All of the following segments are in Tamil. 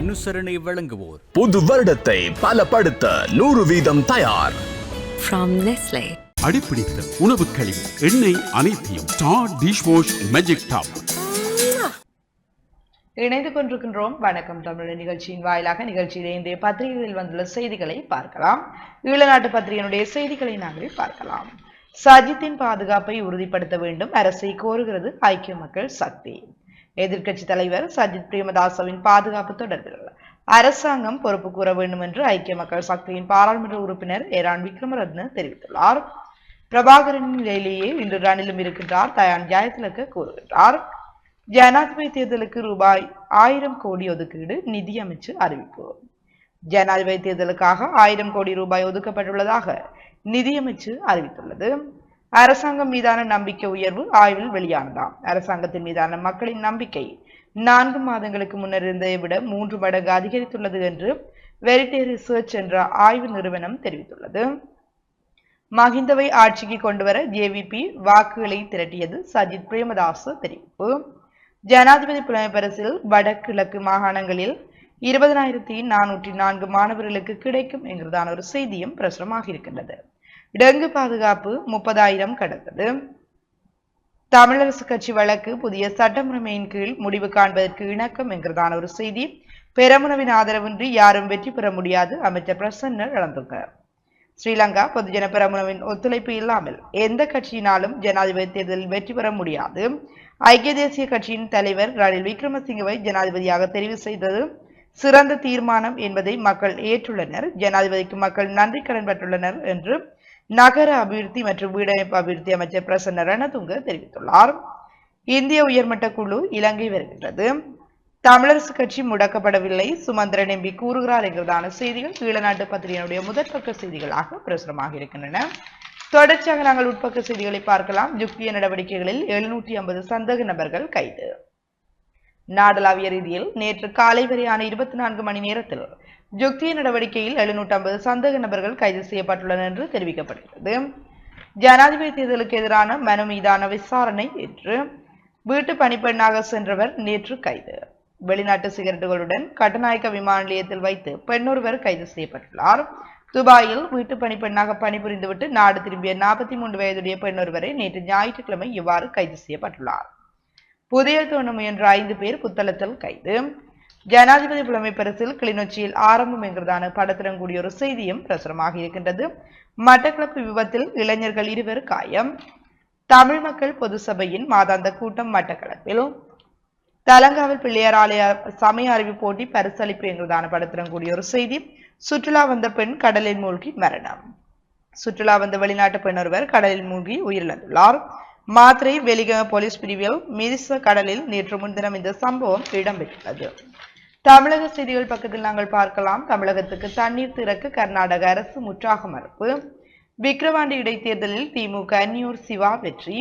அனுசரணை வழங்குவோர். புது வருடத்தை பலப்படுத்த நூறு வீதம் தயார். From Nestle. அடிப்பிடித்த உணவு கழிவு எண்ணெய் அனைத்தையும் star dish wash magic top இணைந்து கொண்டிருக்கின்றோம். வணக்கம் தமிழ் நிகழ்ச்சியின் வாயிலாக நிகழ்ச்சியிலே இன்றைய பத்திரிகைகளில் வந்துள்ள செய்திகளை பார்க்கலாம். ஈழநாட்டு பத்திரிகையினுடைய செய்திகளை நாங்கள் பார்க்கலாம். சஜித்தின் பாதுகாப்பை உறுதிப்படுத்த வேண்டும் அரசை கோருகிறது ஐக்கிய மக்கள் சக்தி. எதிர்க்கட்சி தலைவர் சஜித் பிரேமதாசவின் பாதுகாப்பு தொடர்பில் அரசாங்கம் பொறுப்பு கூற வேண்டும் என்று ஐக்கிய மக்கள் சக்தியின் பாராளுமன்ற உறுப்பினர் ஏரான் விக்ரமரத்ன தெரிவித்துள்ளார். பிரபாகரனின் நிலையிலேயே இன்று ரணிலும் இருக்கின்றார் தயான் ஜாயத்திலக்க கூறுகின்றார். ஜனாதிபதி தேர்தலுக்கு ரூபாய் ஆயிரம் கோடி ஒதுக்கீடு நிதியமைச்சு அறிவிப்பு. ஜனாதிபதி தேர்தலுக்காக ஆயிரம் கோடி ரூபாய் ஒதுக்கப்பட்டுள்ளதாக நிதியமைச்சு அறிவித்துள்ளது. அரசாங்கம் மீதான நம்பிக்கை உயர்வு ஆய்வில் வெளியானதாம். அரசாங்கத்தின் மீதான மக்களின் நம்பிக்கை நான்கு மாதங்களுக்கு முன்னர் இருந்ததை விட மூன்று மடங்கு அதிகரித்துள்ளது என்று வெரிட்டே ரிசர்ச் என்ற ஆய்வு நிறுவனம் தெரிவித்துள்ளது. மஹிந்தவை ஆட்சிக்கு கொண்டுவர ஜேவிபி வாக்குகளை திரட்டியது சஜித் பிரேமதாஸ் தெரிவிப்பு. ஜனாதிபதி புலமைப்பரசில் வடகிழக்கு மாகாணங்களில் இருபதனாயிரத்தி நானூற்றி நான்கு மாணவர்களுக்கு கிடைக்கும் என்கிறதான ஒரு செய்தியும் பிரசுரமாக இருக்கின்றது. டெங்கு பாதுகாப்பு முப்பதாயிரம் கடந்தது. தமிழரசு கட்சி வழக்கு புதிய சட்டமுறைமையின் கீழ் முடிவு காண்பதற்கு இணக்கம் என்கிறதான ஒரு செய்தி. பெரமுனவின் ஆதரவின்றி யாரும் வெற்றி பெற முடியாது அமைச்சர் பிரசன்னர் இழந்துங்க ஸ்ரீலங்கா பொதுஜன பெரமுனவின் ஒத்துழைப்பு இல்லாமல் எந்த கட்சியினாலும் ஜனாதிபதி தேர்தலில் வெற்றி பெற முடியாது. ஐக்கிய தேசிய கட்சியின் தலைவர் ரணில் விக்ரமசிங்கவை ஜனாதிபதியாக தெரிவு செய்தது. சிறந்த தீர்மானம் என்பதை மக்கள் ஏற்றுள்ளனர். ஜனாதிபதிக்கு மக்கள் நன்றி கடன் பட்டுள்ளனர் என்று நகர அபிவிருத்தி மற்றும் வீடமைப்பு அபிவிருத்தி அமைச்சர் பிரசன்ன ரணதுங்க தெரிவித்துள்ளார். இந்திய உயர்மட்ட குழு இலங்கை வருகின்றது. தமிழரசு கட்சி முடக்கப்படவில்லை. சுமந்திரன் எம்பி கூறுகிறார் என்கிறதான செய்திகள் ஈழநாட்டு பத்திரிகையினுடைய முதற்பக்க செய்திகளாக பிரசுரமாக இருக்கின்றன. தொடர்ச்சியாக நாங்கள் உட்பக்க செய்திகளை பார்க்கலாம். யுக்திய நடவடிக்கைகளில் எழுநூற்றி ஐம்பது சந்தேக நபர்கள் கைது. நாடளாவிய ரீதியில் நேற்று காலை வரையான இருபத்தி நான்கு மணி நேரத்தில் ஜொக்திய நடவடிக்கையில் எழுநூற்றி ஐம்பது சந்தேக நபர்கள் கைது செய்யப்பட்டுள்ளனர் என்று தெரிவிக்கப்படுகிறது. ஜனாதிபதி தேர்தலுக்கு எதிரான மனு மீதான விசாரணை நேற்று வீட்டு பணிப்பெண்ணாக சென்றவர் நேற்று கைது. வெளிநாட்டு சிகரெட்டுகளுடன் கட்டநாயக்க விமான நிலையத்தில் வைத்து பெண்ணொருவர் கைது செய்யப்பட்டுள்ளார். துபாயில் வீட்டு பணிப்பெண்ணாக பணிபுரிந்துவிட்டு நாடு திரும்பிய நாற்பத்தி மூன்று வயதுடைய பெண்ணொருவரை நேற்று ஞாயிற்றுக்கிழமை இவ்வாறு கைது செய்யப்பட்டுள்ளார். புதிய தோண முயன்ற ஐந்து பேர் புத்தளத்தில் கைது. ஜனாதிபதி புலமை கிளிநொச்சியில் ஆரம்பம் என்கிறதான படத்துடன் கூடிய ஒரு செய்தியும் பிரசுரமாக இருக்கின்றது. மட்டக்களப்பு விபத்தில் இளைஞர்கள் இருவர் காயம். தமிழ் மக்கள் பொது சபையின் மாதாந்த கூட்டம் மட்டக்களப்பில். தலங்காவில் பிள்ளையார் ஆலய சமய அறிவு போட்டி பரிசளிப்பு என்கிறதான படத்துடன் கூடிய ஒரு செய்தி. சுற்றுலா வந்த பெண் கடலில் மூழ்கி மரணம். சுற்றுலா வந்த வெளிநாட்டு பெண் ஒருவர் கடலில் மூழ்கி உயிரிழந்துள்ளார். மாத்திரை வெலிகம போலீஸ் பிரிவில் மிதிச கடலில் நேற்று முன்தினம் இந்த சம்பவம் இடம்பெற்றுள்ளது. தமிழக செய்திகள் பக்கத்தில் நாங்கள் பார்க்கலாம். தமிழகத்துக்கு தண்ணீர் திறக்க கர்நாடக அரசு முற்றாக மறுப்பு. விக்கிரவாண்டி இடைத்தேர்தலில் திமுக அந்நியூர் சிவா வெற்றி.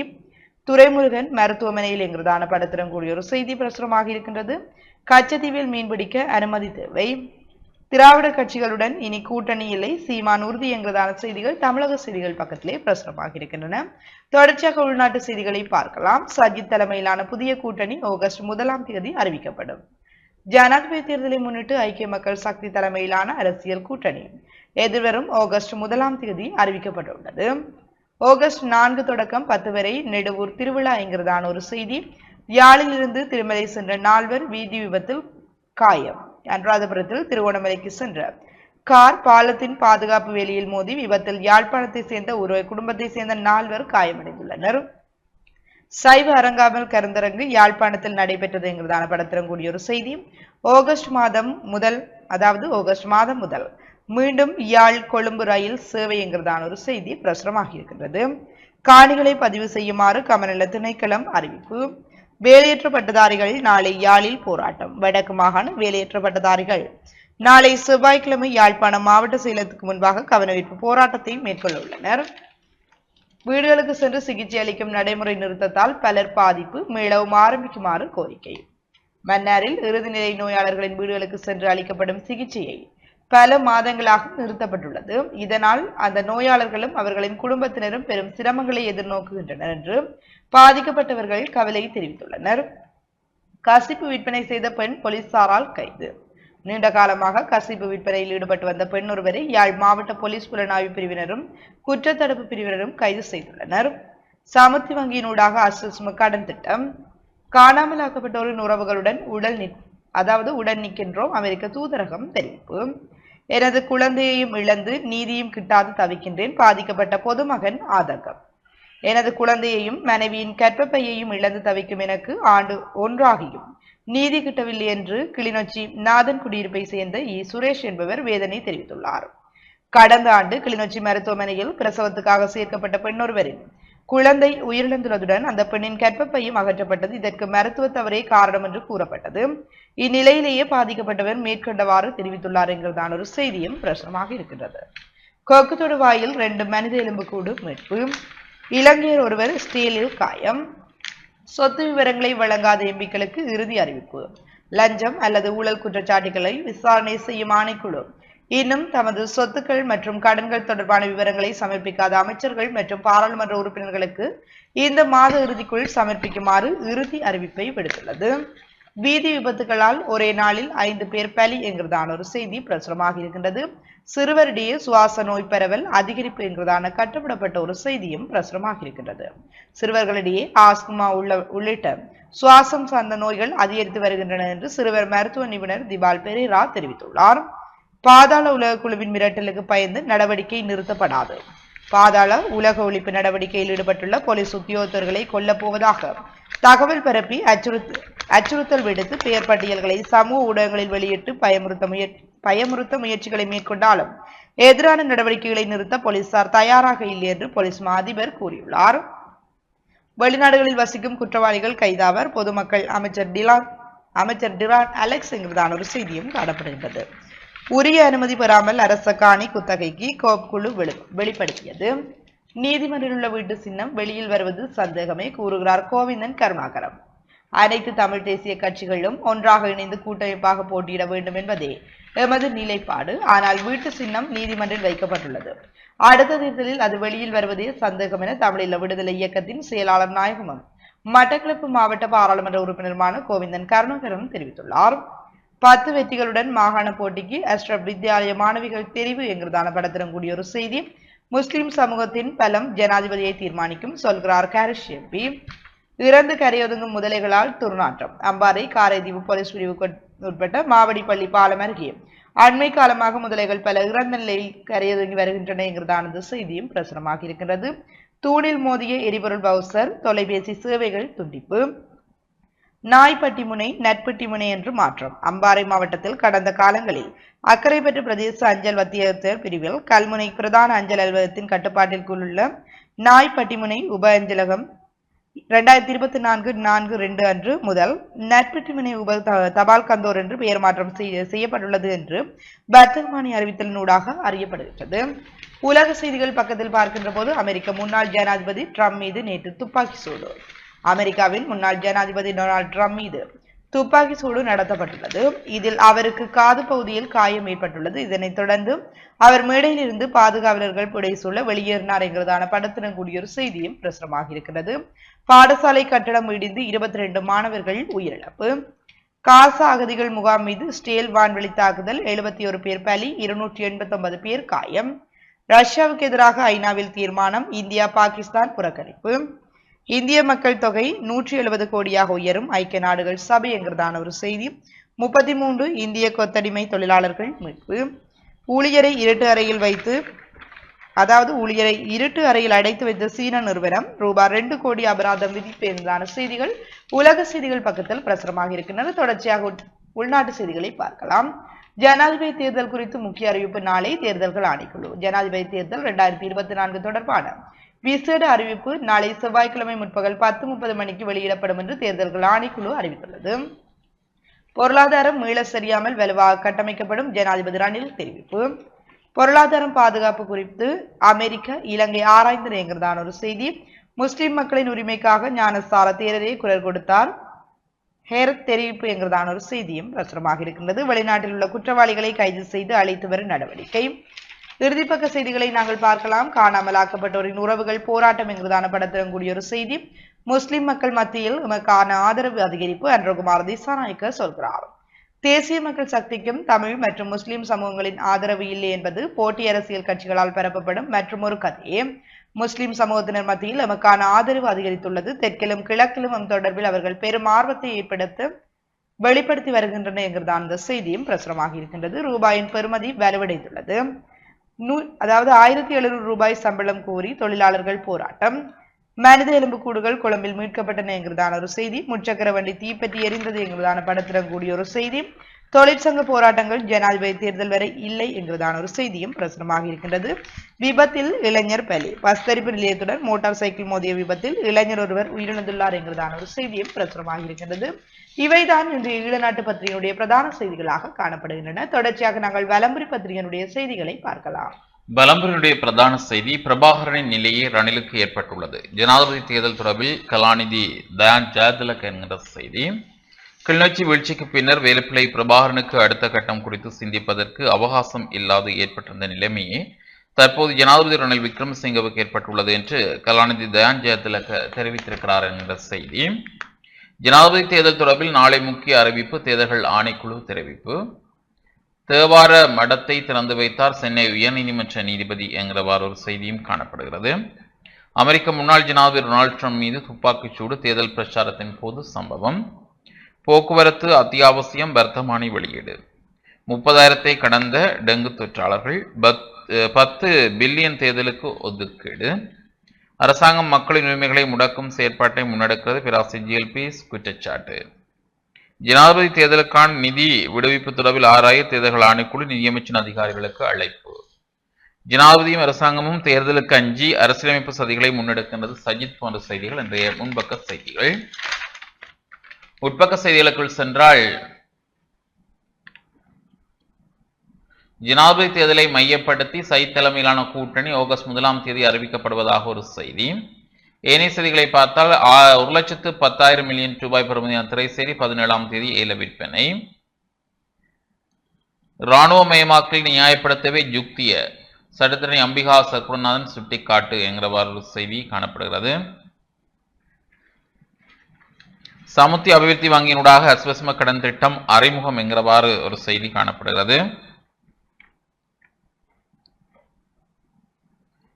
துரைமுருகன் மருத்துவமனையில் என்கிறதான படத்திடம் கூடிய ஒரு செய்தி பிரசுரமாக இருக்கின்றது. கச்சத்தீவில் மீன்பிடிக்க அனுமதி தேவை. திராவிட கட்சிகளுடன் இனி கூட்டணி இல்லை. சீமான் உறுதி என்கிறதான செய்திகள் தமிழக செய்திகள் பக்கத்திலே பிரசுரமாக இருக்கின்றன. தொடர்ச்சியாக உள்நாட்டு செய்திகளை பார்க்கலாம். சஜித் தலைமையிலான புதிய கூட்டணி ஆகஸ்ட் முதலாம் தேதி அறிவிக்கப்படும். ஜனாதிபதி தேர்தலை முன்னிட்டு ஐக்கிய மக்கள் சக்தி தலைமையிலான அரசியல் கூட்டணி. எதிர்வரும் ஆகஸ்ட் முதலாம் தேதி அறிவிக்கப்பட்டுள்ளது. ஆகஸ்ட் நான்கு தொடக்கம் பத்து வரை நெடுவூர் திருவிழா என்கிறதான ஒரு செய்தி. யாழிலிருந்து திருமலை சென்ற நால்வர் வீதி விபத்தில் காயம். அனுராதபுரத்தில் திருவோணமலைக்கு சென்ற கார் பாலத்தின் பாதுகாப்பு வேலியில் மோதி விபத்தில் யாழ்ப்பாணத்தை சேர்ந்த ஒரு குடும்பத்தை சேர்ந்த நால்வர் காயமடைந்துள்ளனர். சைவ அரங்காமல் கருந்தரங்கு யாழ்ப்பாணத்தில் நடைபெற்றது என்கிறதான படத்திலும் கூடிய ஒரு செய்தி ஆகஸ்ட் மாதம் முதல் அதாவது ஆகஸ்ட் மாதம் முதல் மீண்டும் யாழ் கொழும்பு ரயில் சேவை என்கிறதான ஒரு செய்தி பிரசுரமாக இருக்கின்றது காணிகளை பதிவு செய்யுமாறு கமநல திணைக்களம் அறிவிப்பு. வேலையற்ற பட்டதாரிகள் நாளை யாழில் போராட்டம். வடக்கு மாகாண வேலையற்ற பட்டதாரிகள். நாளை செவ்வாய்க்கிழமை யாழ்ப்பாணம் மாவட்ட செயலத்துக்கு முன்பாக கவனஈர்ப்பு போராட்டத்தை மேற்கொள்ள உள்ளனர். வீடுகளுக்கு சென்று சிகிச்சை அளிக்கும் நடைமுறை நிறுத்தத்தால் பலர் பாதிப்பு மீளவும் ஆரம்பிக்குமாறு கோரிக்கை. மன்னாரில் இறுதிநிலை நோயாளர்களின் வீடுகளுக்கு சென்று அளிக்கப்படும் சிகிச்சையை பல மாதங்களாக நிறுத்தப்பட்டுள்ளது. இதனால் அந்த நோயாளர்களும் அவர்களின் குடும்பத்தினரும் பெரும் சிரமங்களை எதிர்நோக்குகின்றனர் என்று பாதிக்கப்பட்டவர்கள் கவலை தெரிவித்துள்ளனர். கசிப்பு விற்பனை செய்த பெண் போலீசாரால் கைது. நீண்ட காலமாக கசிப்பு விற்பனையில் ஈடுபட்டு வந்த பெண் ஒருவரை யாழ் மாவட்ட போலீஸ் புலனாய்வு பிரிவினரும் குற்றத்தடுப்பு பிரிவினரும் கைது செய்துள்ளனர். சமுர்த்தி வங்கியினூடாக அசஸ்ம கடன் திட்டம். காணாமலாக்கப்பட்டோரின் உறவுகளுடன் உடல் நி அதாவது உடன் நிற்கின்றோம் அமெரிக்க தூதரகம் தெரிவிப்பு. எனது குழந்தையையும் இழந்து நீதியும் கிட்டாது தவிக்கின்றேன் பாதிக்கப்பட்ட பொதுமகன் ஆதங்கம். எனது குழந்தையையும் மனைவியின் கற்பப்பையையும் இழந்து தவிக்கும் எனக்கு ஆண்டு ஒன்றாகியும். நீதி கிட்டவில்லை என்று கிளிநொச்சி நாதன் குடியிருப்பை சேர்ந்த இ. சுரேஷ் என்பவர் வேதனை தெரிவித்துள்ளார். கடந்த ஆண்டு கிளிநொச்சி மருத்துவமனையில் பிரசவத்துக்காக சேர்க்கப்பட்ட பெண்ணொருவரின் குழந்தை உயிரிழந்துள்ளதுடன் அந்த பெண்ணின் கற்பப்பையும் அகற்றப்பட்டது. இதற்கு மருத்துவ தவறே காரணம் என்று கூறப்பட்டது. இந்நிலையிலேயே பாதிக்கப்பட்டவர் மேற்கொண்டவாறு தெரிவித்துள்ளார் என்கிறதான ஒரு செய்தியும் பிரசுரமாக இருக்கின்றது. கொக்கு தொடுவாயில் ரெண்டு மனித எலும்புக்கூடு மீட்பு. இலங்கையர் ஒருவர் ஸ்டீலில் காயம். சொத்து விவரங்களை வழங்காத எம்பிக்களுக்கு இறுதி அறிவிப்பு. லஞ்சம் அல்லது ஊழல் குற்றச்சாட்டுகளை விசாரணை செய்யும் ஆணைக்குழு. இன்னும் தமது சொத்துக்கள் மற்றும் கடன்கள் தொடர்பான விவரங்களை சமர்ப்பிக்காத அமைச்சர்கள் மற்றும் பாராளுமன்ற உறுப்பினர்களுக்கு இந்த மாத இறுதிக்குள் சமர்ப்பிக்குமாறு இறுதி அறிவிப்பை விடுத்துள்ளது. வீதி விபத்துகளால் ஒரே நாளில் ஐந்து பேர் பலி என்கிறதான ஒரு செய்தி பிரசுரமாக இருக்கின்றது. சிறுவரிடையே சுவாச நோய் பரவல் அதிகரிப்பு என்கிறதான கட்டுப்படப்பட்ட ஒரு செய்தியும் பிரசுரமாக இருக்கின்றது. சிறுவர்களிடையே ஆஸ்துமா உள்ள உள்ளிட்ட சுவாசம் சார்ந்த நோய்கள் அதிகரித்து வருகின்றன என்று சிறுவர் மருத்துவ நிபுணர் திபால் பெரேரா தெரிவித்துள்ளார். பாதாள உலக குழுவின் மிரட்டலுக்கு பயந்து நடவடிக்கை நிறுத்தப்படாது. பாதாள உலக ஒழிப்பு நடவடிக்கையில் ஈடுபட்டுள்ள போலீஸ் உத்தியோகத்தர்களை கொல்லப்போவதாக தகவல் பரப்பி அச்சுறுத்து அச்சுறுத்தல் விடுத்து பெயர் பட்டியல்களை சமூக ஊடகங்களில் வெளியிட்டு பயமுறுத்த முயற் பயமுறுத்த முயற்சிகளை மேற்கொண்டாலும் எதிரான நடவடிக்கைகளை நிறுத்த போலீசார் தயாராக இல்லை என்று போலீஸ் அதிபர் கூறியுள்ளார். வெளிநாடுகளில் வசிக்கும் குற்றவாளிகள் கைதாவர். பொதுமக்கள் அமைச்சர் டிலான் அமைச்சர் டிரான் அலெக்ஸ் என்கிறதான ஒரு செய்தியும் காணப்படுகின்றது. உரிய அனுமதி பெறாமல் அரச காணி குத்தகைக்கு கோப் குழு வெளி- வெளிப்படுத்தியது. நீதிமன்றில் உள்ள வீட்டு சின்னம் வெளியில் வருவது சந்தேகமே கூறுகிறார் கோவிந்தன் கருணாகரம். அனைத்து தமிழ் தேசிய கட்சிகளும் ஒன்றாக இணைந்து கூட்டமைப்பாக போட்டியிட வேண்டும் என்பதே எமது நிலைப்பாடு. ஆனால் வீட்டு சின்னம் நீதிமன்றில் வைக்கப்பட்டுள்ளது. அடுத்த தேர்தலில் அது வெளியில் வருவதே சந்தேகம் என தமிழீழ விடுதலை இயக்கத்தின் செயலாளர் நாயகமும் மட்டக்களப்பு மாவட்ட பாராளுமன்ற உறுப்பினருமான கோவிந்தன் கருணாகரம் தெரிவித்துள்ளார். பத்து வெற்றிகளுடன் மாகாண போட்டிக்கு அஸ்ரப் வித்யாலய மாணவிகள் தெரிவு என்கிறதான படத்துடன் கூடிய ஒரு செய்தி. முஸ்லிம் சமூகத்தின் பலம் ஜனாதிபதியை தீர்மானிக்கும் சொல்கிறார் காரிஷ் எம்பி இறந்து கரையொதுங்கும் முதலைகளால் துர்நாற்றம். அம்பாறை காரைதீவு போலீஸ் பிரிவுக்கு உட்பட்ட மாவடிப்பள்ளி பாலம் அருகே. அண்மை காலமாக முதலைகள் பல இறந்த நிலையில் கரையொதுங்கி வருகின்றன என்கிறதானது செய்தியும் பிரசுரமாக இருக்கின்றது தூணில் மோதிய எரிபொருள் பவுசர் தொலைபேசி சேவைகள் துண்டிப்பு. நாய்ப்பட்டி முனை நட்பட்டி முனை என்று மாற்றம். அம்பாறை மாவட்டத்தில் கடந்த காலங்களில் அக்கரைப்பற்று பிரதேச அஞ்சல் வத்தியத்தர் பிரிவில் கல்முனை பிரதான அஞ்சல் அலுவலகத்தின் கட்டுப்பாட்டிற்குள் உள்ள நாய்ப்பட்டிமுனை உப அஞ்சலகம் இரண்டாயிரத்தி இருபத்தி நான்கு நான்கு ரெண்டு அன்று முதல் நட்பட்டிமுனை உப த- தபால் கந்தோர் என்று பெயர் மாற்றம் செய்ய- செய்யப்பட்டுள்ளது என்று வர்த்தகமானி அறிவித்தலினூடாக அறியப்படுகின்றது. உலக செய்திகள் பக்கத்தில் பார்க்கின்ற போது அமெரிக்க முன்னாள் ஜனாதிபதி ட்ரம்ப் மீது நேற்று துப்பாக்கி சூடு. அமெரிக்காவின் முன்னாள் ஜனாதிபதி டொனால்ட் ட்ரம்ப் மீது துப்பாக்கி சூடு நடத்தப்பட்டுள்ளது. இதில் அவருக்கு காது பகுதியில் காயம் ஏற்பட்டுள்ளது. இதனைத் தொடர்ந்து அவர் மேடையில் இருந்து பாதுகாவலர்கள் புடைசூழ வெளியேறினார் என்கிறதான படத்துடன் கூடிய ஒரு செய்தியும் பிரசுரமாக இருக்கிறது. பாடசாலை கட்டடம் இடிந்து இருபத்தி ரெண்டு மாணவர்கள் உயிரிழப்பு. காசா அகதிகள் முகாம் மீது ஸ்டேல் வான்வெளி தாக்குதல் எழுபத்தி ஒரு பேர் பலி இருநூற்றி எண்பத்தி ஒன்பது பேர் காயம். ரஷ்யாவுக்கு எதிராக ஐநாவில் தீர்மானம் இந்தியா பாகிஸ்தான் புறக்கணிப்பு. இந்திய மக்கள் தொகை நூற்றி எழுபது கோடியாக உயரும். ஐக்கிய நாடுகள் சபை என்கிறதான ஒரு செய்தி. முப்பத்தி மூன்று இந்திய கொத்தடிமை தொழிலாளர்கள் மீட்பு. ஊழியரை இருட்டு அறையில் வைத்து அதாவது ஊழியரை இருட்டு அறையில் அடைத்து வைத்த சீன நிறுவனம் ரூபாய் ரெண்டு கோடி அபராதம் விதிப்பு என்பதான செய்திகள் உலக செய்திகள் பக்கத்தில் பிரசுரமாக இருக்கின்றன. தொடர்ச்சியாக உட்- உள்நாட்டு செய்திகளை பார்க்கலாம். ஜனாதிபதி தேர்தல் குறித்து முக்கிய அறிவிப்பு நாளை தேர்தல்கள் ஆணைக்குழு. ஜனாதிபதி தேர்தல் இரண்டாயிரத்தி இருபத்தி நான்கு தொடர்பான விசேட அறிவிப்பு நாளை செவ்வாய்க்கிழமை முற்பகல் பத்து முப்பது மணிக்கு வெளியிடப்படும் என்று தேர்தல்கள் ஆணைக்குழு அறிவித்துள்ளது. பொருளாதாரம் மீள சரியாமல் வலுவாக கட்டமைக்கப்படும் ஜனாதிபதி ரணில் தெரிவிப்பு. பொருளாதாரம் பாதுகாப்பு குறித்து அமெரிக்க இலங்கை ஆராய்ந்து நேங்கிறதான ஒரு செய்தி. முஸ்லிம் மக்களின் உரிமைக்காக ஞானசார தேரரே குரல் கொடுத்தார். ஹேரத் தெரிவிப்பு என்கிறதான ஒரு செய்தியும் பிரசுரமாக இருக்கின்றது. வெளிநாட்டில் உள்ள குற்றவாளிகளை கைது செய்து அழைத்து வரும் நடவடிக்கை. இறுதிப்பக்க செய்திகளை நாங்கள் பார்க்கலாம். காணாமலாக்கப்பட்டோரின் உறவுகள் போராட்டம் என்கிறதான படத்துடன் கூடிய ஒரு செய்தி. முஸ்லிம் மக்கள் மத்தியில் எமக்கான ஆதரவு அதிகரிப்பு அன்றகுமார் திசாநாயக்க சொல்கிறார். தேசிய மக்கள் சக்திக்கும் தமிழ் மற்றும் முஸ்லிம் சமூகங்களின் ஆதரவு இல்லை என்பது போட்டி அரசியல் கட்சிகளால் பரப்பப்படும் மற்றொரு கதையே. முஸ்லிம் சமூகத்தினர் மத்தியில் எமக்கான ஆதரவு அதிகரித்துள்ளது. தெற்கிலும் கிழக்கிலும் எம் தொடர்பில் அவர்கள் பெரும் ஆர்வத்தை ஏற்படுத்த வெளிப்படுத்தி வருகின்றன என்கிறதான அந்த செய்தியும் பிரசுரமாகி இருக்கின்றது. ரூபாயின் பெறுமதி வலுவடைந்துள்ளது. நூ அதாவது ஆயிரத்தி எழுநூறு ரூபாய் சம்பளம் கோரி தொழிலாளர்கள் போராட்டம். மனித எலும்புக்கூடுகள் கொழும்பில் மீட்கப்பட்டன என்கிறதான ஒரு செய்தி. முச்சக்கர வண்டி தீப்பற்றி எரிந்தது என்கிறதான படத்துடன் கூடிய ஒரு செய்தி. தொழிற்சங்க போராட்டங்கள் ஜனாதிபதி தேர்தல் வரை இல்லை என்கிறதான ஒரு செய்தியும் பிரசுரமாக இருக்கின்றது. விபத்தில் இளைஞர் பலி. பஸ் தரிப்பு நிலையத்துடன் மோட்டார் சைக்கிள் மோதிய விபத்தில் இளைஞர் ஒருவர் உயிரிழந்துள்ளார் என்கிறதான ஒரு செய்தியும் பிரசுரமாக இருக்கின்றது. இவைதான் இன்று ஈழநாட்டு பத்திரிகையினுடைய பிரதான செய்திகளாக காணப்படுகின்றன. தொடர்ச்சியாக நாங்கள் வலம்புரி பத்திரிகையினுடைய செய்திகளை பார்க்கலாம். பலம்புரியுடைய பிரதான செய்தி பிரபாகரனின் நிலையே ரணிலுக்கு ஏற்பட்டுள்ளது. ஜனாதிபதி தேர்தல் தொடர்பில் கலாநிதி தயான் ஜெயதிலக் என்கிற செய்தி கிளிநொச்சி வீழ்ச்சிக்கு பின்னர் வேலுப்பிள்ளை பிரபாகரனுக்கு அடுத்த கட்டம் குறித்து சிந்திப்பதற்கு அவகாசம் இல்லாது ஏற்பட்டிருந்த நிலைமையே தற்போது ஜனாதிபதி ரணில் விக்ரமசிங்கவுக்கு ஏற்பட்டுள்ளது என்று கலாநிதி தயான் ஜெயதிலக தெரிவித்திருக்கிறார் என்ற செய்தி. ஜனாதிபதி தேர்தல் தொடர்பில் நாளை முக்கிய அறிவிப்பு தேர்தல்கள் ஆணைக்குழு தெரிவிப்பு. தேவார மடத்தை திறந்து வைத்தார் சென்னை உயர்நீதிமன்ற நீதிபதி என்கிறவாறு ஒரு செய்தியும் காணப்படுகிறது. அமெரிக்க முன்னாள் ஜனாதிபதி டொனால்ட் ட்ரம்ப் மீது துப்பாக்கிச் சூடு தேர்தல் பிரச்சாரத்தின் போது சம்பவம். போக்குவரத்து அத்தியாவசியம் வர்த்தமானி வெளியீடு. முப்பதாயிரத்தை கடந்த டெங்கு தொற்றாளர்கள் பத் பத்து பில்லியன் தேர்தலுக்கு ஒதுக்கீடு. அரசாங்கம் மக்களின் உரிமைகளை முடக்கும் செயற்பாட்டை முன்னெடுக்கிறது பிராசி ஜிஎல்பி குற்றச்சாட்டு. ஜனாதிபதி தேர்தலுக்கான நிதி விடுவிப்பு தொடர்பில் ஆராய தேர்தல்கள் ஆணைக்குழு நிதியமைச்சின் அதிகாரிகளுக்கு அழைப்பு. ஜனாதிபதியும் அரசாங்கமும் தேர்தலுக்கு அஞ்சி அரசியலமைப்பு சதிகளை முன்னெடுக்கின்றது சஜித் போன்ற செய்திகள். இன்றைய முன்பக்க செய்திகள். உட்பக்க செய்திகளுக்குள் சென்றால் ஜனாதிபதி தேர்தலை மையப்படுத்தி சைத் தலைமையிலான கூட்டணி ஆகஸ்ட் முதலாம் தேதி அறிவிக்கப்படுவதாக ஒரு செய்தி. ஏனைய செய்திகளை பார்த்தால் ஒரு லட்சத்து பத்தாயிரம் மில்லியன் ரூபாய் பெறுமதியான திரைசேரி பதினேழாம் தேதி ஏல விற்பனை. இராணுவமயமாக்கல் நியாயப்படுத்தவே யுக்திய சட்டத்தினை அம்பிகா சர்க்குருநாதன் சுட்டிக்காட்டு என்கிறவாறு ஒரு செய்தி காணப்படுகிறது. சமுத்தி அபிவிருத்தி வங்கியினூடாக அஸ்வஸ்ம கடன் திட்டம் அறிமுகம் என்கிறவாறு ஒரு செய்தி காணப்படுகிறது.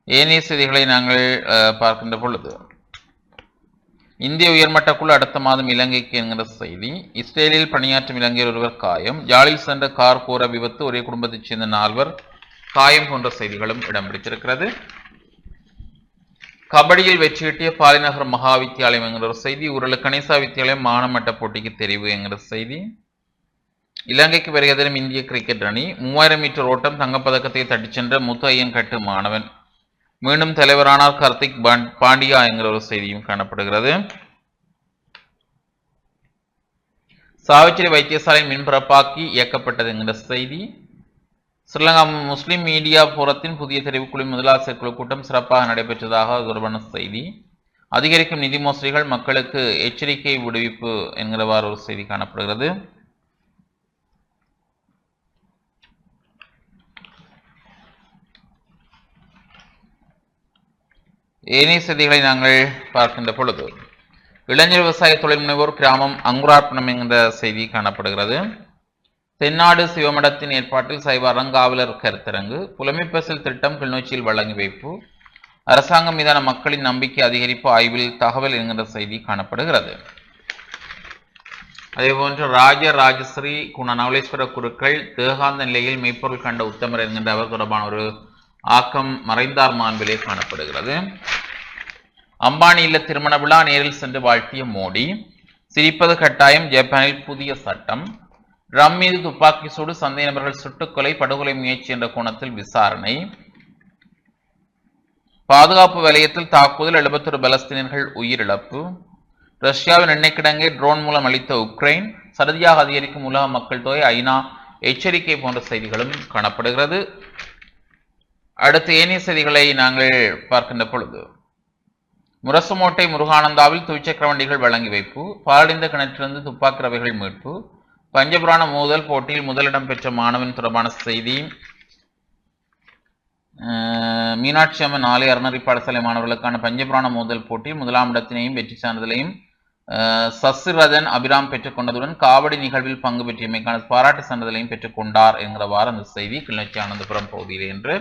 ஏனைய செய்திகளை நாங்கள் பார்க்கின்ற பொழுது இந்திய உயர்மட்ட குழு அடுத்த மாதம் இலங்கைக்கு என்கிற செய்தி இஸ்ரேலில் பணியாற்றும் இலங்கையர் ஒருவர் காயம் யாழில் சென்ற கார் கூற விபத்து ஒரே குடும்பத்தைச் சேர்ந்த நால்வர் காயம் போன்ற செய்திகளும் இடம் பிடித்திருக்கிறது. கபடியில் வெற்றியிட்டிய பாலிநகர் மகா வித்தியாலயம் என்கிற ஒரு செய்தி ஊரில் கணேசா வித்தியாலயம் மானமட்ட போட்டிக்கு தெரிவு என்கிற செய்தி. இலங்கைக்கு வருகிறதும் இந்திய கிரிக்கெட் அணி மூவாயிரம் மீட்டர் ஓட்டம் தங்கப்பதக்கத்தை தட்டிச் சென்ற முத்து ஐயன்கட்டு மாணவன். மீண்டும் தலைவரானார் கார்த்திக் பாண்டியா என்கிற ஒரு செய்தியும் காணப்படுகிறது. சாவிச்சிரி வைத்தியசாலை மின்பரப்பாக்கி இயக்கப்பட்டது என்கிற செய்தி. ஸ்ரீலங்கா முஸ்லிம் மீடியா போரத்தின் புதிய தெரிவுக்குழு முதலாசிரியர் குழு கூட்டம் சிறப்பாக நடைபெற்றதாக தொடர்பான செய்தி. அதிகரிக்கும் நிதி மோசடிகள் மக்களுக்கு எச்சரிக்கை விடுவிப்பு என்கிறவாறு ஒரு செய்தி காணப்படுகிறது. ஏனைய செய்திகளை நாங்கள் பார்க்கின்ற பொழுது இளைஞர் விவசாய தொழில் முனைவோர் கிராமம் அங்குரார்ப்பணம் என்கிற செய்தி காணப்படுகிறது. தென்னாடு சிவமடத்தின் ஏற்பாட்டில் சைவ அறங்காவலர் கருத்தரங்கு புலமைப்பசல் திட்டம் கிளிநொச்சியில் வழங்கி வைப்பு அரசாங்கம் மீதான மக்களின் நம்பிக்கை அதிகரிப்பு ஆய்வில் தகவல் என்கிற செய்தி காணப்படுகிறது. அதேபோன்று ராஜ ராஜஸ்ரீ குண நவலேஸ்வர குருக்கள் தேகாந்த நிலையில் மெய்ப்பொருள் கண்ட உத்தமர் என்கின்ற அவர் தொடர்பான ஒரு ஆக்கம் மறைந்தார் மாண்பிலே காணப்படுகிறது. அம்பானி இல்ல திருமண விழா நேரில் சென்று வாழ்த்திய மோடி சிரிப்பது கட்டாயம் ஜப்பானில் புதிய சட்டம் ரம் மீது துப்பாக்கி சூடு சந்தேக நபர்கள் சுட்டுக்கொலை படுகொலை முயற்சி என்ற கோணத்தில் விசாரணை. பாதுகாப்பு வலயத்தில் தாக்குதல் எழுபத்தொரு பலஸ்தீனர்கள் உயிரிழப்பு. ரஷ்யாவின் எண்ணெய் கிடங்கை ட்ரோன் மூலம் அளித்த உக்ரைன். சரதியாக அதிகரிக்கும் உலக மக்கள் தொகை ஐநா எச்சரிக்கை போன்ற செய்திகளும் காணப்படுகிறது. அடுத்து ஏனைய செய்திகளை நாங்கள் பார்க்கின்ற பொழுது முரசுமோட்டை முருகானந்தாவில் துவிச்சக்கர வண்டிகள் வழங்கி வைப்பு பாலடைந்த கிணற்றிலிருந்து துப்பாக்கி ரவைகள் மீட்பு பஞ்சபுராண மோதல் போட்டியில் முதலிடம் பெற்ற மாணவன் தொடர்பான செய்தி. மீனாட்சி அம்மன் ஆலய அறநறி பாடசாலை மாணவர்களுக்கான பஞ்சபுராண மோதல் போட்டி முதலாம் இடத்தினையும் வெற்றி சான்றிதழையும் சசிரதன் அபிராம் பெற்றுக்கொண்டதுடன் காவடி நிகழ்வில் பங்கு பெற்றியமைக்கான பாராட்டு சான்றிதழையும் பெற்றுக்கொண்டார் என்கிறவாறு அந்த செய்தி. கிளிநொச்சி ஆனந்தபுரம் பகுதியில் என்று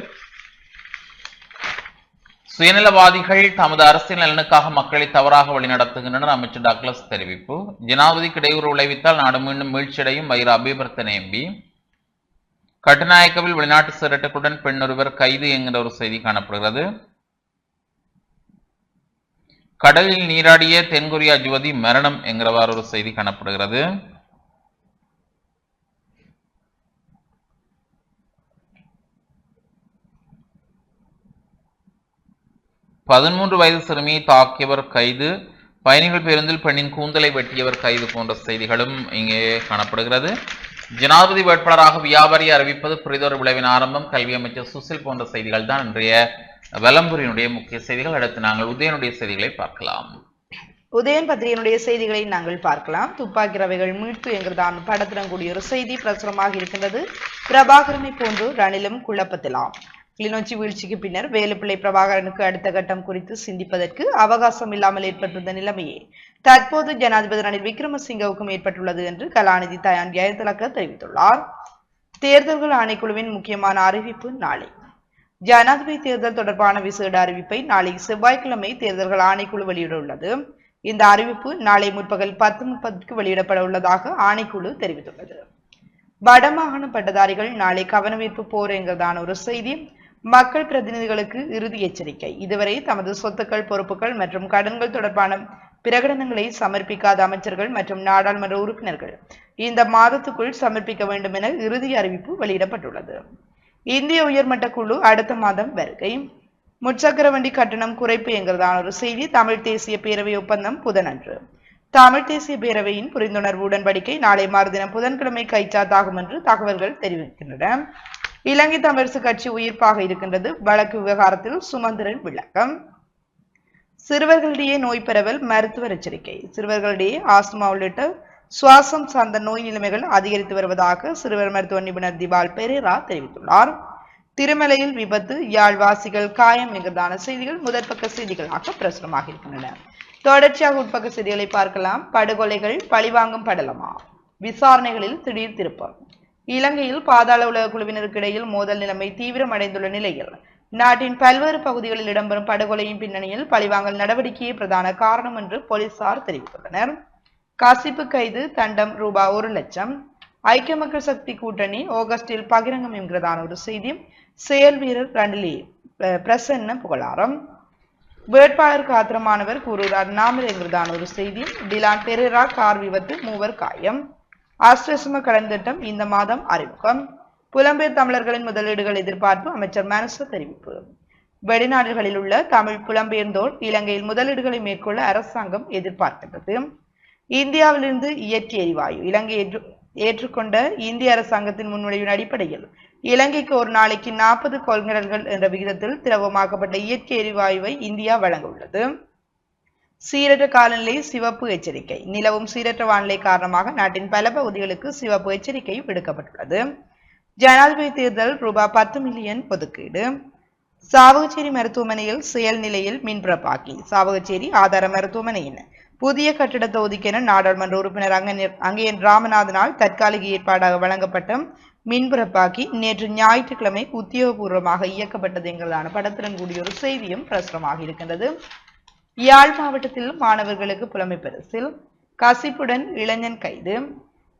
சுயநலவாதிகள் தமது அரசியல் நலனுக்காக மக்களை தவறாக வழிநடத்துகின்றனர். அமைச்சர் டாக்லஸ் தெரிவிப்பு. ஜனாதிபதிக்கு இடையூறு விளைவித்தால் நாடு மீண்டும் வீழ்ச்சியடையும். வைர அபிவர்த்தனை எம்பி கட்டுநாயக்கவில் வெளிநாட்டு சிரட்டுகளுடன் பெண் ஒருவர் கைது என்கிற ஒரு செய்தி காணப்படுகிறது. கடலில் நீராடிய தென்கொரியா ஜுவதி மரணம் என்கிறவாறு ஒரு செய்தி காணப்படுகிறது. பதிமூன்று வயது சிறுமியை தாக்கியவர் கைது. பயணிகள் பேருந்தில் பெண்ணின் கூந்தலை வெட்டியவர் கைது போன்ற செய்திகளும் இங்கே காணப்படுகிறது. ஜனாதிபதி வேட்பாளராக வியாபாரி அறிவிப்பது புரிதொரு விளைவின் ஆரம்பம். கல்வி அமைச்சர் சுசில் போன்ற செய்திகள் தான் இன்றைய வலம்புரியினுடைய முக்கிய செய்திகள். அடுத்து நாங்கள் உதயனுடைய செய்திகளை பார்க்கலாம். உதயன் பத்திரிகையினுடைய செய்திகளை நாங்கள் பார்க்கலாம். துப்பாக்கி ரவைகள் மீட்பு என்கிறதான் படத்திடக்கூடிய ஒரு செய்தி பிரசுரமாக இருக்கின்றது. பிரபாகரனை போன்று ரணிலும் குழப்பத்திலாம். கிளிநொச்சி வீழ்ச்சிக்கு பின்னர் வேலுப்பிள்ளை பிரபாகரனுக்கு அடுத்த கட்டம் குறித்து சிந்திப்பதற்கு அவகாசம் இல்லாமல் ஏற்பட்டிருந்த நிலைமையே தற்போது ஜனாதிபதி ரணில் விக்ரமசிங்கவுக்கும் ஏற்பட்டுள்ளது என்று கலாநிதி தயான் ஜெயதிலக தெரிவித்துள்ளார். தேர்தல்கள் ஆணைக்குழுவின் முக்கியமான அறிவிப்பு நாளை. ஜனாதிபதி தேர்தல் தொடர்பான விசேட அறிவிப்பை நாளை செவ்வாய்க்கிழமை தேர்தல்கள் ஆணைக்குழு வெளியிட உள்ளது இந்த அறிவிப்பு நாளை முற்பகல் பத்து முப்பதுக்கு வெளியிடப்பட உள்ளதாக ஆணைக்குழு தெரிவித்துள்ளது. வடமாகாண பட்டதாரிகள் நாளை கவனவீர்ப்பு போர் என்கிறதான ஒரு செய்தி மக்கள் பிரதிநிதிகளுக்கு இறுதி எச்சரிக்கை. இதுவரை தமது சொத்துக்கள் பொறுப்புகள் மற்றும் கடன்கள் தொடர்பான பிரகடனங்களை சமர்ப்பிக்காத அமைச்சர்கள் மற்றும் நாடாளுமன்ற உறுப்பினர்கள் இந்த மாதத்துக்குள் சமர்ப்பிக்க வேண்டும் என இறுதி அறிவிப்பு வெளியிடப்பட்டுள்ளது. இந்திய உயர்மட்ட குழு அடுத்த மாதம் வருகை. முச்சக்கர வண்டி கட்டணம் குறைப்பு என்கிறதான ஒரு செய்தி தமிழ் தேசிய பேரவை ஒப்பந்தம் புதனன்று. தமிழ் தேசிய பேரவையின் புரிந்துணர்வு உடன்படிக்கை நாளை மறுதினம் புதன்கிழமை கைச்சாத்தாகும் என்று தகவல்கள் தெரிவிக்கின்றன. இலங்கை தமிழரசு கட்சி உயிர்ப்பாக இருக்கின்றது. வழக்கு விவகாரத்தில் சுமந்திரன் விளக்கம். சிறுவர்களிடையே நோய் பரவல் மருத்துவர் எச்சரிக்கை. சிறுவர்களிடையே ஆஸ்துமா உள்ளிட்ட சுவாசம் சார்ந்த நோய் நிலைமைகள் அதிகரித்து வருவதாக சிறுவர் மருத்துவ நிபுணர் திபால் பெரேரா தெரிவித்துள்ளார். திருமலையில் விபத்து யாழ்வாசிகள் காயம் என்கிறதான செய்திகள் முதற்பக்க செய்திகளாக பிரசுரமாக இருக்கின்றன. தொடர்ச்சியாக உட்பக்க செய்திகளை பார்க்கலாம். படுகொலைகள் பழிவாங்கும் படலமா? விசாரணைகளில் திடீர் திருப்பம். இலங்கையில் பாதாள உலக குழுவினருக்கு இடையில் மோதல் நிலைமை தீவிரமடைந்துள்ள நிலையில் நாட்டின் பல்வேறு பகுதிகளில் இடம்பெறும் படுகொலையின் பின்னணியில் பழிவாங்கல் நடவடிக்கையே பிரதான காரணம் என்று போலீசார் தெரிவித்துள்ளனர். கசிப்பு கைது தண்டம் ரூபாய் ஒரு லட்சம். ஐக்கிய மக்கள் சக்தி கூட்டணி ஆகஸ்டில் பகிரங்கம் என்கிறதான ஒரு செய்தி. செயல் வீரர் ரண்டிலி பிரசன்ன புகழாரம். வேட்பாளருக்கு ஆத்திரமானவர் கூறுகிறார் நாமல் என்கிறதான ஒரு செய்தி. டிலான் பெரேரா கார் விபத்து மூவர் காயம். ஆஸ்திரசம கடன் திட்டம் இந்த மாதம் அறிமுகம். புலம்பெயர் தமிழர்களின் முதலீடுகள் எதிர்பார்ப்பு அமைச்சர் மனச தெரிவிப்பு. வெளிநாடுகளில் உள்ள தமிழ் புலம்பெயர்ந்தோர் இலங்கையில் முதலீடுகளை மேற்கொள்ள அரசாங்கம் எதிர்பார்க்கின்றது. இந்தியாவிலிருந்து இயற்கை எரிவாயு இலங்கை ஏற்று ஏற்றுக்கொண்ட இந்திய அரசாங்கத்தின் முன்மொழிவின் அடிப்படையில் இலங்கைக்கு ஒரு நாளைக்கு நாற்பது கொள்கலன்கள் என்ற விகிதத்தில் திரவமாக்கப்பட்ட இயற்கை எரிவாயுவை இந்தியா வழங்க உள்ளது. சீரற்ற காலநிலை சிவப்பு எச்சரிக்கை. நிலவும் சீரற்ற வானிலை காரணமாக நாட்டின் பல பகுதிகளுக்கு சிவப்பு எச்சரிக்கை விடுக்கப்பட்டுள்ளது. ஜனாதிபதி தேர்தல் ரூபாய் பத்து மில்லியன் ஒதுக்கீடு. சாவகச்சேரி மருத்துவமனையில் செயல் நிலையில் மின்பிறப்பாக்கி சாவகச்சேரி ஆதார மருத்துவமனையின் புதிய கட்டிட தொகுதிக்கென நாடாளுமன்ற உறுப்பினர் அங்கன் அங்கையன் ராமநாதனால் தற்காலிக ஏற்பாடாக வழங்கப்பட்ட மின்பிறப்பாக்கி நேற்று ஞாயிற்றுக்கிழமை உத்தியோகபூர்வமாக இயக்கப்பட்டது என்கிறதான படத்துடன் கூடிய ஒரு செய்தியும் பிரசுரமாக இருக்கின்றது. யாழ் மாவட்டத்தில் மாணவர்களுக்கு புலமை பரிசில் கசிப்புடன் இளைஞன் கைது.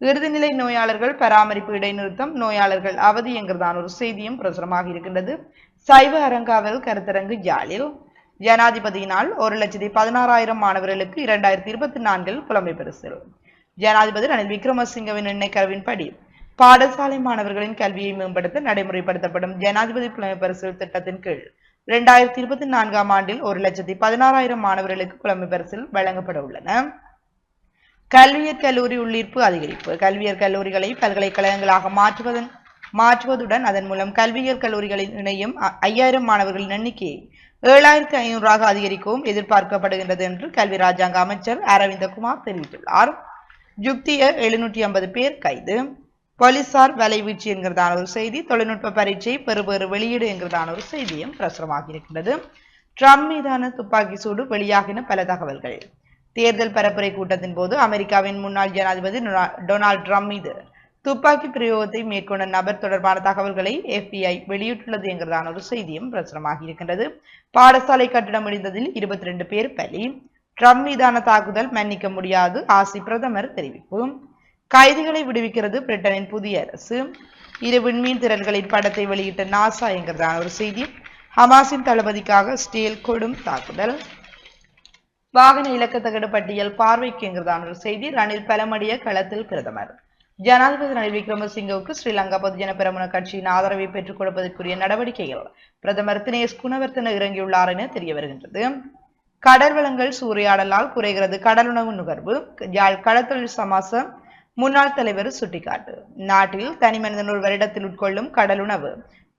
இறுதிநிலை நோயாளர்கள் பராமரிப்பு இடைநிறுத்தம் நோயாளர்கள் அவதி என்கிறதான ஒரு செய்தியும் பிரசுரமாக இருக்கின்றது. சைவ அறங்காவல் கருத்தரங்கு யாழில் ஜனாதிபதியினால் ஒரு லட்சத்தி பதினாறாயிரம் மாணவர்களுக்கு இரண்டாயிரத்தி இருபத்தி நான்கில் புலமை பரிசில். ஜனாதிபதி ரணில் விக்ரமசிங்கவின் எண்ணெய்க்கரவின்படி பாடசாலை மாணவர்களின் கல்வியை மேம்படுத்த நடைமுறைப்படுத்தப்படும் ஜனாதிபதி புலமை பரிசில் திட்டத்தின் கீழ் இரண்டாயிரத்தி இருபத்தி நான்காம் ஆண்டில் ஒரு லட்சத்தி பதினாறாயிரம் மாணவர்களுக்கு புலமை பரிசில் வழங்கப்பட உள்ளன. கல்வியற் கல்லூரி உள்ளீர்ப்பு அதிகரிப்பு. கல்வியற் கல்லூரிகளை பல்கலைக்கழகங்களாக மாற்றுவதன் மாற்றுவதுடன் அதன் மூலம் கல்வியியல் கல்லூரிகளில் இணையும் ஐயாயிரம் மாணவர்களின் எண்ணிக்கையை ஏழாயிரத்தி ஐநூறாக அதிகரிக்கவும் எதிர்பார்க்கப்படுகின்றது என்று கல்வி ராஜாங்க அமைச்சர் அரவிந்தகுமார் தெரிவித்துள்ளார். ஜுக்திய எழுநூற்றி ஐம்பது பேர் கைது. போலீசார் வலைவீச்சு என்கிறதான ஒரு செய்தி தொழில்நுட்ப பரீட்சை பெறுபேறு வெளியீடு என்கிறதான ஒரு செய்தியும் பிரசுரமாக இருக்கின்றது. ட்ரம்ப் மீதான துப்பாக்கி சூடு வெளியாகின பல தகவல்கள். தேர்தல் பரப்புரை கூட்டத்தின் போது அமெரிக்காவின் முன்னாள் ஜனாதிபதி டொனால்ட் ட்ரம்ப் மீது துப்பாக்கி பிரயோகத்தை மேற்கொண்ட நபர் தொடர்பான தகவல்களை எஃபிஐ வெளியிட்டுள்ளது என்கிறதான ஒரு செய்தியும் பிரசுரமாகி இருக்கின்றது. பாடசாலை கட்டிடம் இடிந்ததில் இருபத்தி ரெண்டு பேர் பலி. ட்ரம்ப் மீதான தாக்குதல் மன்னிக்க முடியாது ஆசி பிரதமர் தெரிவிப்பு. கைதிகளை விடுவிக்கிறது பிரிட்டனின் புதிய அரசு. இரு விண்மீன் திறன்களின் படத்தை வெளியிட்ட நாசா என்கிறதான ஒரு செய்தி. ஹமாஸின் தளபதிக்காக ஸ்டீல் கொடும் தாக்குதல். வாகன இலக்கத்தகடு பட்டியல் பார்வைக்கு என்கிறதான ஒரு செய்தி. ரணில் பலமடிய களத்தில் பிரதமர். ஜனாதிபதி ரணில் விக்ரமசிங்கவுக்கு ஸ்ரீலங்கா பொதுஜன பெரமுன கட்சியின் ஆதரவை பெற்றுக் கொடுப்பதற்குரிய நடவடிக்கைகள் பிரதமர் தினேஷ் குணவர்த்தன இறங்கியுள்ளார் என தெரிய வருகின்றது. கடல் வளங்கள் சூறையாடலால் குறைகிறது கடலுணவு நுகர்வு. யாழ் கடத்தொழில் சமாசம் முன்னாள் தலைவர் சுட்டிக்காட்டு. நாட்டில் தனிமனிதன் ஒரு வருடத்தில் உட்கொள்ளும் கடலுணவு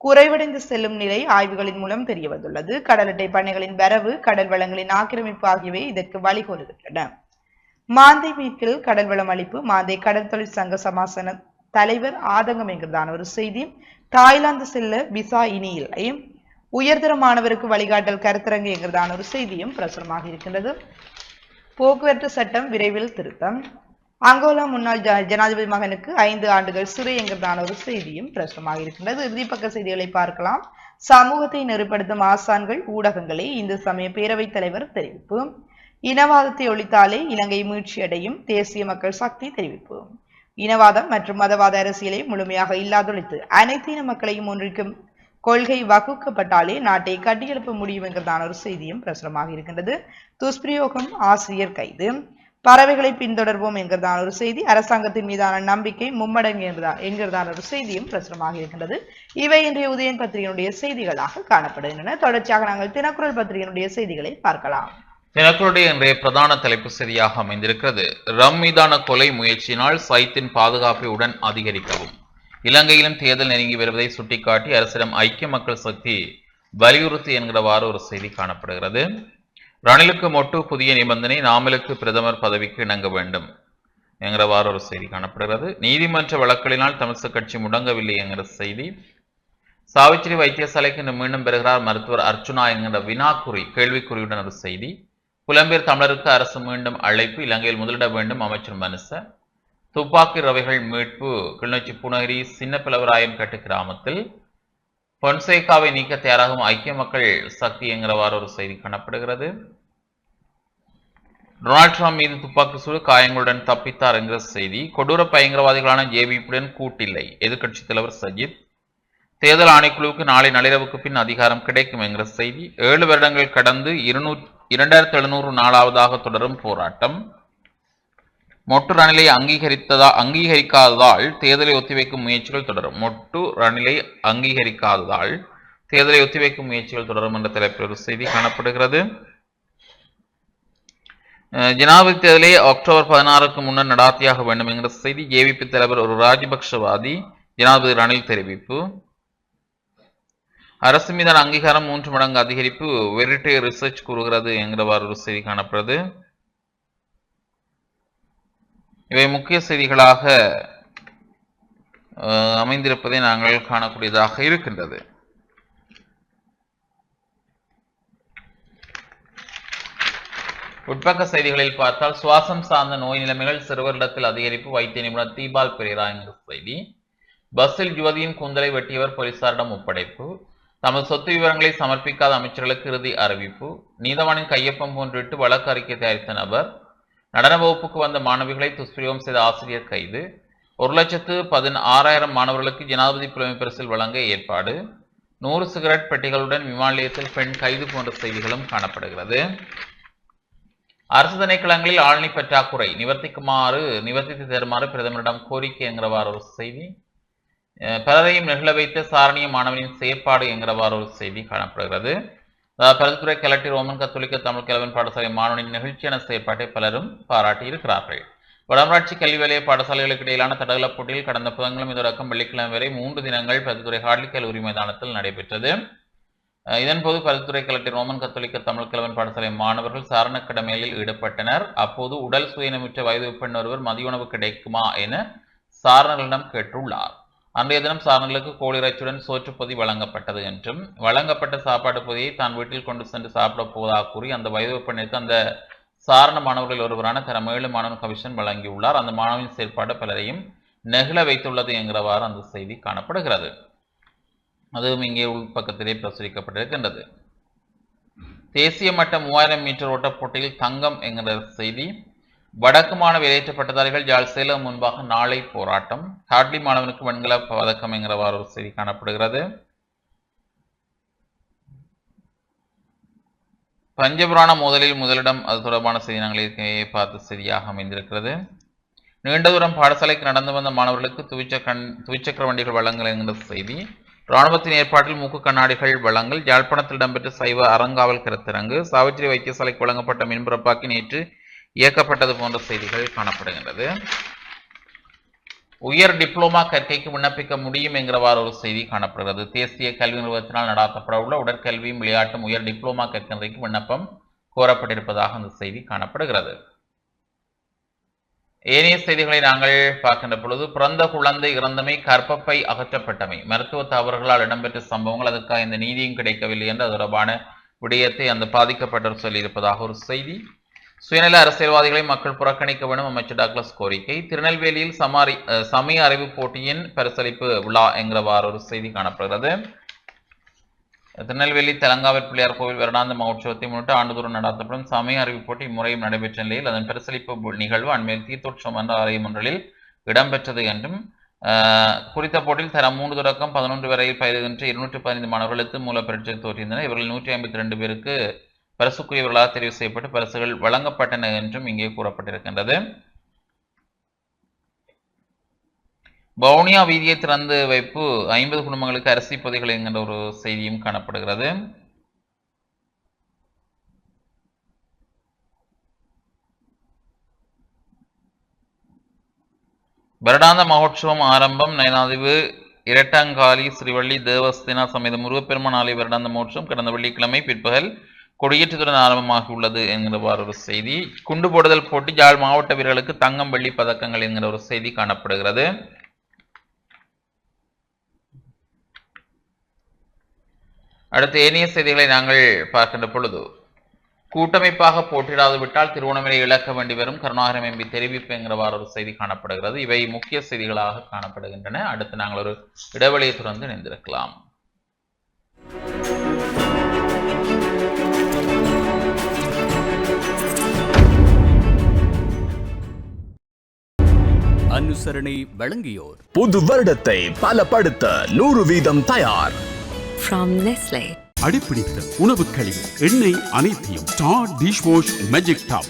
குறைவடைந்து செல்லும் நிலை ஆய்வுகளின் மூலம் தெரிய வந்துள்ளது. கடல் அட்டை பண்ணைகளின் வரவு கடல் வளங்களின் ஆக்கிரமிப்பு ஆகியவை இதற்கு வழிகோலுகின்றன. மாந்தை மீட்கில் கடல் வளம் அளிப்பு மாந்தை கடல் தொழிற்சங்க சமாசன தலைவர் ஆதங்கம் என்கிறதான ஒரு செய்தி. தாய்லாந்து செல்ல விசா இனி இல்லை. உயர்தர மாணவருக்கு வழிகாட்டல் கருத்தரங்கு என்கிறதான ஒரு செய்தியும் பிரசுரமாக இருக்கின்றது. போக்குவரத்து சட்டம் விரைவில் திருத்தம். அங்கோலா முன்னாள் ஜனாதிபதி மகனுக்கு ஐந்து ஆண்டுகள் சிறை என்கிறதான ஒரு செய்தியும் பிரசுரமாக இருக்கின்றது. இறுதிப்பக்க செய்திகளை பார்க்கலாம். சமூகத்தை நெறிப்படுத்தும் ஆசான்கள் ஊடகங்களே இந்து சமய பேரவைத் தலைவர் தெரிவிப்பு. இனவாதத்தை ஒழித்தாலே இலங்கை மீட்சியடையும் தேசிய மக்கள் சக்தி தெரிவிப்பு. இனவாதம் மற்றும் மதவாத அரசியலை முழுமையாக இல்லாதொழித்து அனைத்து இன மக்களையும் ஒன்றிக்கும் கொள்கை வகுக்கப்பட்டாலே நாட்டை கட்டியெழுப்ப முடியும் என்கிறதான ஒரு செய்தியும் பிரசுரமாக இருக்கின்றது. துஷ்பிரயோகம் ஆசிரியர் கைது. பறவைகளை பின்தொடர்வோம் என்கிறதான ஒரு செய்தி. அரசாங்கத்தின் மீதான நம்பிக்கை மும்மடங்கு என்கிறதா- என்கிறதான ஒரு செய்தியும் பிரசுரமாக இருக்கின்றது. இவை இன்றைய உதயன் பத்திரிகையினுடைய செய்திகளாக காணப்படுகின்றன. தொடர்ச்சியாக நாங்கள் தினக்குரல் பத்திரிகையினுடைய செய்திகளை பார்க்கலாம். தினக்குருடைய இன்றைய பிரதான தலைப்பு செய்தியாக அமைந்திருக்கிறது. ரம் மீதான கொலை முயற்சியினால் சைத்தின் பாதுகாப்பை உடன் அதிகரிக்கவும். இலங்கையிலும் தேர்தல் நெருங்கி வருவதை சுட்டிக்காட்டி அரசிடம் ஐக்கிய மக்கள் சக்தி வலியுறுத்தி என்கிறவாறு ஒரு செய்தி காணப்படுகிறது. ரணிலுக்கு மொட்டு புதிய நிபந்தனை நாமலுக்கு பிரதமர் பதவிக்கு இணங்க வேண்டும் என்கிறவாறு ஒரு செய்தி காணப்படுகிறது. நீதிமன்ற வழக்குகளினால் தமிழ்ச கட்சி முடங்கவில்லை என்கிற செய்தி. சாவித்திரி வைத்தியசாலைக்கு இன்று மீண்டும் பெறுகிறார் மருத்துவர் அர்ச்சுனா என்கிற வினாக்குறி கேள்விக்குறியுடன் ஒரு செய்தி. புலம்பெயர் தமிழருக்கு அரசு மீண்டும் அழைப்பு இலங்கையில் முதலிட வேண்டும் அமைச்சர் மனுச. துப்பாக்கி ரவைகள் மீட்பு கிளிநொச்சி புனகிரி சின்ன பிளவராயன் கட்டு கிராமத்தில் பொன்சேகாவை நீக்க தயாராகும் ஐக்கிய மக்கள் சக்தி என்கிறவாறு ஒரு செய்தி காணப்படுகிறது. டொனால்ட் ட்ரம்ப் மீது துப்பாக்கி சூடு காயங்களுடன் தப்பித்தார் என்கிற செய்தி. கொடூர பயங்கரவாதிகளான ஜேபிபியுடன் கூட்டில்லை. எதிர்க்கட்சித் தலைவர் சஜித். தேர்தல் ஆணைக்குழுவுக்கு நாளை நள்ளிரவுக்கு பின் அதிகாரம் கிடைக்கும் என்கிற செய்தி. ஏழு வருடங்கள் கடந்து இருநூறு இரண்டாயிரத்தி எழுநூறு நாளாவதாக தொடரும் போராட்டம். மொட்டு ரணிலை அங்கீகரித்ததா அங்கீகரிக்காததால் தேர்தலை ஒத்திவைக்கும் முயற்சிகள் தொடரும். மொட்டு ரணிலை அங்கீகரிக்காததால் தேர்தலை ஒத்திவைக்கும் முயற்சிகள் தொடரும் என்ற தலைப்பில் ஒரு செய்தி காணப்படுகிறது. ஜனாதிபதி தேர்தலை அக்டோபர் பதினாறுக்கு முன்னர் நடாத்தியாக வேண்டும் என்கிற செய்தி ஜேவிபி தலைவர் ஒரு ராஜபக்ஷவாதி ஜனாதிபதி ரணில் தெரிவிப்பு. அரசு மீதான அங்கீகாரம் மூன்று மடங்கு அதிகரிப்பு வெரிட்டே ரிசர்ச் கூறுகிறது என்கிறவாறு ஒரு செய்தி காணப்படுறது இவை முக்கிய செய்திகளாக அமைந்திருப்பதை நாங்கள் காணக்கூடியதாக இருக்கின்றது. உட்பக்க செய்திகளில் பார்த்தால் சுவாசம் சார்ந்த நோய் நிலைமைகள் சிறுவரிடத்தில் அதிகரிப்பு வைத்திய நிபுணர் தீபால் பெரியரா என்கிற செய்தி. பஸ்ஸில் யுவதியின் கூந்தலை வெட்டியவர் போலீசாரிடம் ஒப்படைப்பு. தமது சொத்து விவரங்களை சமர்ப்பிக்காத அமைச்சர்களுக்கு இறுதி அறிவிப்பு. நீதவானின் கையொப்பம் போன்றிட்டு வழக்கு அறிக்கை தயாரித்த நபர் நடன வகுப்புக்கு வந்த மாணவிகளை துஷ்பிரயோகம் செய்த ஆசிரியர் கைது. ஒரு லட்சத்து பதினாறாயிரம் மாணவர்களுக்கு ஜனாதிபதி புலமை பரிசில் வழங்க ஏற்பாடு. நூறு சிகரெட் பெட்டிகளுடன் விமான நிலையத்தில் பெண் கைது போன்ற செய்திகளும் காணப்படுகிறது. அரசு திணைக்களங்களில் ஆழ்நி பற்றாக்குறை. நிவர்த்திக்குமாறு நிவர்த்தித்து தருமாறு பிரதமரிடம் கோரிக்கை என்கிறவாறு ஒரு செய்தி. அஹ் பலரையும் நெகிழ வைத்த சாரணிய மாணவனின் செயற்பாடு என்கிறவாறு ஒரு செய்தி காணப்படுகிறது. அதாவது பருத்துறை ரோமன் கத்தோலிக்க தமிழ் கிழவன் பாடசாலை மாணவனின் நெகிழ்ச்சியான செயற்பாட்டை பலரும் பாராட்டி இருக்கிறார்கள் வடமராட்சி கல்வி வலய பாடசாலைகளுக்கு இடையிலான தடகள போட்டியில் கடந்த புதன்கிழமை தொடக்கம் வெள்ளிக்கிழமை வரை மூன்று தினங்கள் பல்துறை ஹார்லி கல்லூரி மைதானத்தில் நடைபெற்றது. இதன்போது பருத்துறை கிழட்டி ரோமன் கத்தோலிக்க தமிழ் கிழவன் பாடசாலை மாணவர்கள் சாரண கடமையில் ஈடுபட்டனர். அப்போது உடல் சுயநமிற்ற வயது பெண் ஒருவர் மதிய உணவு கிடைக்குமா என சாரணர்களிடம் கேட்டுள்ளார். அன்றைய தினம் சாரணர்களுக்கு கோழி இறைச்சியுடன் சோற்றுப் பொதி வழங்கப்பட்டது என்றும் வழங்கப்பட்ட சாப்பாடு பொதியை தான் வீட்டில் கொண்டு சென்று சாப்பிட போவதாக கூறி அந்த வயது பெண்ணிற்கு அந்த சாரண மாணவர்களில் ஒருவரான தரம் ஏழு மாணவன் கமிஷன் வழங்கியுள்ளார். அந்த மாணவனின் செயற்பாடு பலரையும் நெகிழ வைத்துள்ளது என்கிறவாறு அந்த செய்தி காணப்படுகிறது. அதுவும் இங்கே உள்பக்கத்திலே பிரசுரிக்கப்பட்டிருக்கின்றது. தேசிய மட்ட மூவாயிரம் மீட்டர் ஓட்டப் போட்டியில் தங்கம் என்கிற செய்தி வடக்கு மாணவ வெளியேற்றப்பட்டதாரிகள் ஜாழ் சேலம் முன்பாக நாளை போராட்டம். ஹாட்லி மாணவனுக்கு வெண்கல பதக்கம் என்கிறவாறு ஒரு செய்தி காணப்படுகிறது. பஞ்சபுராண மோதலில் முதலிடம் அது தொடர்பான செய்தி நாங்கள் ஏற்கனவே பார்த்த செய்தியாக அமைந்திருக்கிறது. நீண்ட தூரம் பாடசாலைக்கு நடந்து வந்த மாணவர்களுக்கு துவிச்சக்கண் துவிச்சக்கர வண்டிகள் வழங்கல் என்கிற செய்தி. இராணுவத்தின் ஏற்பாட்டில் மூக்கு கண்ணாடிகள் வழங்கல். யாழ்ப்பாணத்தில் இடம்பெற்ற சைவ அறங்காவல் கருத்தரங்கு. சாவித்திரி வைத்தியசாலைக்கு வழங்கப்பட்ட மின்புறப்பாக்கி நேற்று இயக்கப்பட்டது போன்ற செய்திகள் காணப்படுகின்றது. உயர் டிப்ளோமா கற்கைக்கு விண்ணப்பிக்க முடியும் என்கிறவாறு ஒரு செய்தி காணப்படுகிறது. தேசிய கல்வி நிறுவனத்தினால் நடாத்தப்பட உள்ள உடற்கல்வியும் விளையாட்டும் உயர் டிப்ளோமா கற்கைக்கு விண்ணப்பம் கோரப்பட்டிருப்பதாக அந்த செய்தி காணப்படுகிறது. ஏனைய செய்திகளை நாங்கள் பார்க்கின்ற பொழுது பிறந்த குழந்தை இறந்தமை கற்பப்பை அகற்றப்பட்டமை மருத்துவ தவறுகளால் இடம்பெற்ற சம்பவங்கள் அதற்காக இந்த நீதியும் கிடைக்கவில்லை என்று தொடர்பான விடயத்தை அந்த பாதிக்கப்பட்டவர் சொல்லியிருப்பதாக ஒரு செய்தி சுயநல அரசியல்வாதிகளை மக்கள் புறக்கணிக்க வேண்டும் அமைச்சர் டாக்லஸ் கோரிக்கை. திருநெல்வேலியில் சமாரி சமய அறிவு போட்டியின் பரிசளிப்பு விழா என்கிறவாறு ஒரு செய்தி காணப்படுகிறது. திருநெல்வேலி தெலங்காவிற் பிள்ளையார் கோவில் வருடாந்த மகோற்சவத்தை முன்னிட்டு ஆண்டுதோறும் நடத்தப்படும் சமய அறிவு போட்டி இம்முறையும் நடைபெற்ற நிலையில் அதன் பரிசளிப்பு நிகழ்வு அண்மையில் தீர்த்தோற்சவம் என்ற ஆலயம் ஒன்றில் இடம்பெற்றது என்றும் ஆஹ், குறித்த போட்டியில் தரம் மூன்று தொடக்கம் பதினொன்று வரையில் பயிலுகின்ற இருநூற்றி பதினைந்து மாணவர்களுக்கு மூல பரீட்சை தோற்றியிருந்தனர் இவர்கள் நூற்றி ஐம்பத்தி ரெண்டு பேருக்கு பரிசுக்குரியவர்களாக தெரிவு செய்யப்பட்டு பரிசுகள் வழங்கப்பட்டன என்றும் இங்கே கூறப்பட்டிருக்கின்றது. வவுனியா வீதியை திறந்து வைப்பு ஐம்பது குடும்பங்களுக்கு அரிசி பொதைகள் என்கின்ற ஒரு செய்தியும் காணப்படுகிறது. வருடாந்த மகோற்சவம் ஆரம்பம் நயனாதிவு இரட்டாங்காலி ஸ்ரீவள்ளி தேவஸ்தினா சமேத முருகப்பெருமான் ஆலய வருடாந்த மகோற்சவம் கடந்த வெள்ளிக்கிழமை பிற்பகல் கொடியேற்றத்துடன் ஆரம்பமாகியுள்ளது என்கிறவாறு ஒரு செய்தி. குண்டு போடுதல் போட்டி யாழ் மாவட்ட வீரர்களுக்கு தங்கம் வெள்ளி பதக்கங்கள் என்கிற ஒரு செய்தி காணப்படுகிறது. அடுத்து ஏனைய செய்திகளை நாங்கள் பார்க்கின்ற பொழுது கூட்டமைப்பாக போட்டியிடாது விட்டால் திருவண்ணாமலை இழக்க வேண்டி வரும் கருணாகரம் எம்பி தெரிவிப்பு என்கிறவாறு ஒரு செய்தி காணப்படுகிறது. இவை முக்கிய செய்திகளாக காணப்படுகின்றன. அடுத்து நாங்கள் ஒரு இடைவெளியை தொடர்ந்து இணைந்திருக்கலாம். அனுசரணை வழங்கியோர். புது வருடத்தை பலப்படுத்த நூறு வீதம் தயார். From Nestle. அடிப்பிடித்த உணவு கழிவு எண்ணெய் அனைத்தையும் ஸ்டார் டிஷ்வாஷ் மேஜிக் டாப்